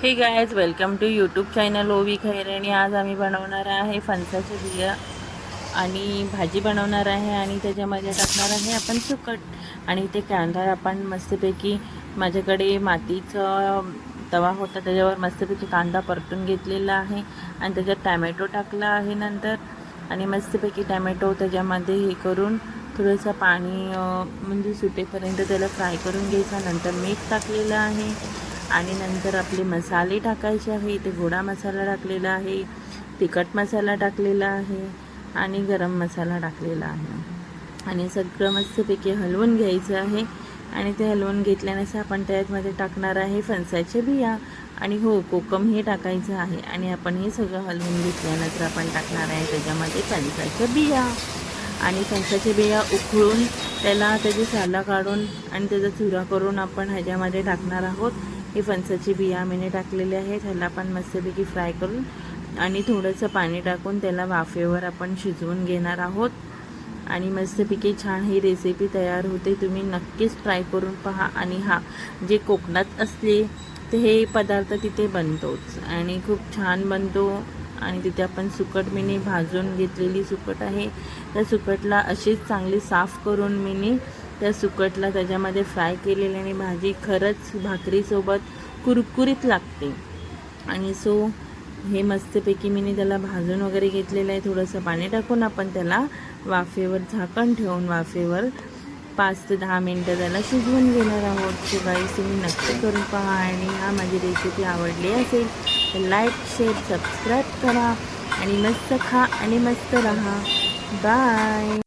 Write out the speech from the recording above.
Hey guys welcome to YouTube channel Ovi Khair आणि आज आम्ही बनवणार आहे फणसाचं बिया. आणि भाजी बनवणार आहे आणि त्याच्यामध्ये टाकणार आहे आपण सुकट. आणि ते कांदा आपण मस्तपैकी माझ्याकडे मातीचं तवा होता त्याच्यावर मस्तपैकी कांदा परतून घेतलेला आहे. आणि त्याच्यात टॅमॅटो टाकला आहे नंतर. आणि मस्तपैकी टॅमॅटो त्याच्यामध्ये हे करून थोडंसं पाणी म्हणजे सुटेपर्यंत त्याला फ्राय करून घ्यायचा. नंतर मीठ टाकलेलं आहे. आणि नंतर आपले मसाले टाकायचे आहे. इथे गोडा मसाला टाकलेला आहे तिखट मसाला टाकलेला आहे आणि गरम मसाला टाकलेला आहे. आणि सगळं मस्तपैकी हलवून घ्यायचं आहे. आणि ते हलवून घेतल्यानंतर आपण त्यामध्ये टाकणार आहे फणसाच्या बिया. आणि हो कोकम हे टाकायचं आहे. आणि आपण हे सगळं हलवून घेतल्यानंतर आपण टाकणार आहे त्याच्यामध्ये फणसाच्या बिया. आणि फणसाच्या बिया उकळून त्याला त्याची साला काढून आणि त्याचा चुरा करून आपण ह्याच्यामध्ये टाकणार आहोत. हे फणसाची बिया मीने टाकलेले आहेत. ह्याला पण मस्तपैकी फ्राय करून आणि थोडंसं पाणी टाकून त्याला वाफेवर आपण शिजवून घेणार आहोत. आणि मस्तपैकी छान ही रेसिपी तयार होते. तुम्ही नक्कीच ट्राय करून पहा. आणि हा जे कोकणात असले ते हे पदार्थ तिथे बनतोच. आणि खूप छान बनतो. आणि तिथे आपण सुकट मिनी भाजून घेतलेली सुकट आहे. त्या सुकटला अशीच चांगली साफ करून मिनी त्या सुकटला त्याच्यामध्ये फ्राय केलेली आणि भाजी खरंच भाकरीसोबत कुरकुरीत लागते. आणि सो हे मस्तपैकी मी त्याला भाजून वगैरे घेतलेलं आहे. थोडंसं पाणी टाकून आपण त्याला वाफेवर झाकण ठेवून वाफेवर पाच ते दहा मिनटं त्याला शिजवून घेणार आहोत. सो गाईस तुम्ही नक्की करून पहा आणि हा माझी रेसिपी आवडली असेल तर लाईक शेअर सबस्क्राईब करा आणि मस्त खा आणि मस्त राहा. बाय